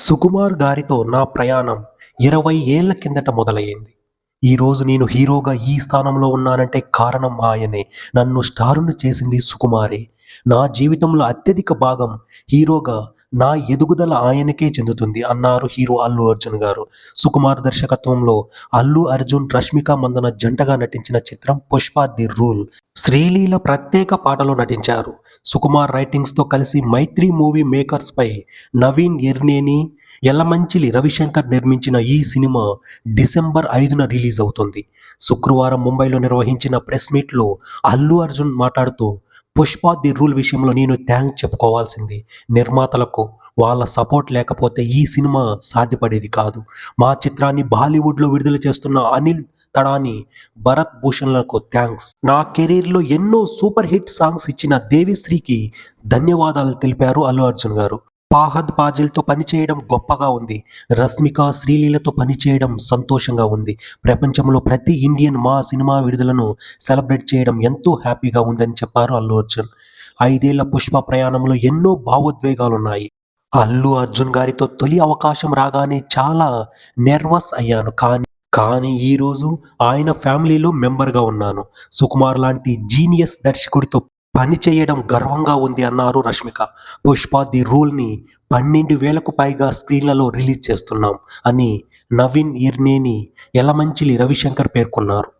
సుకుమార్ గారితో నా ప్రయాణం ఇరవై ఏళ్ళ కిందట మొదలయ్యింది. ఈరోజు నేను హీరోగా ఈ స్థానంలో ఉన్నానంటే కారణం ఆయనే. నన్ను స్టారును చేసింది సుకుమారే. నా జీవితంలో అత్యధిక భాగం హీరోగా నా ఎదుగుదల ఆయనకే చెందుతుంది అన్నారు హీరో అల్లు అర్జున్ గారు. సుకుమార్ దర్శకత్వంలో అల్లు అర్జున్ రష్మిక మందన జంటగా నటించిన చిత్రం పుష్ప ది రూల్. శ్రీలీల ప్రత్యేక పాటలో నటించారు. సుకుమార్ రైటింగ్స్తో కలిసి మైత్రి మూవీ మేకర్స్పై నవీన్ ఎర్నేని ఎల్లమంచిలి రవిశంకర్ నిర్మించిన ఈ సినిమా డిసెంబర్ ఐదున రిలీజ్ అవుతుంది. శుక్రవారం ముంబైలో నిర్వహించిన ప్రెస్ మీట్లో అల్లు అర్జున్ మాట్లాడుతూ పుష్ప ది రూల్ విషయంలో నేను థ్యాంక్స్ చెప్పుకోవాల్సింది. నిర్మాతలకు వాళ్ళ సపోర్ట్ లేకపోతే ఈ సినిమా సాధ్యపడేది కాదు. మా చిత్రాన్ని బాలీవుడ్లో విడుదల చేస్తున్న అనిల్ తడాని భరత్ భూషణ్లకు థ్యాంక్స్ నా కెరీర్లో ఎన్నో సూపర్ హిట్ సాంగ్స్ ఇచ్చిన దేవిశ్రీకి ధన్యవాదాలు తెలిపారు అల్లు అర్జున్ గారు. పాహద్ పాజిల్తో పనిచేయడం గొప్పగా ఉంది. రష్మిక శ్రీలీలతో పనిచేయడం సంతోషంగా ఉంది. ప్రపంచంలో ప్రతి ఇండియన్ మా సినిమా విడుదలను సెలబ్రేట్ చేయడం ఎంతో హ్యాపీగా ఉందని చెప్పారు అల్లు అర్జున్. ఐదేళ్ళ పుష్ప ప్రయాణంలో ఎన్నో భావోద్వేగాలున్నాయి. అల్లు అర్జున్ గారితో తొలి అవకాశం రాగానే చాలా నెర్వస్ అయ్యాను. కానీ కానీ ఈరోజు ఆయన ఫ్యామిలీలో మెంబర్గా ఉన్నాను. సుకుమార్ లాంటి జీనియస్ దర్శకుడితో పని చేయడం గర్వంగా ఉంది అన్నారు రష్మిక. పుష్ప ది రూల్ని పన్నెండు వేలకు పైగా స్క్రీన్లలో రిలీజ్ చేస్తున్నాం అని నవీన్ ఇర్నేని యలమంచిలి రవిశంకర్ పేర్కొన్నారు.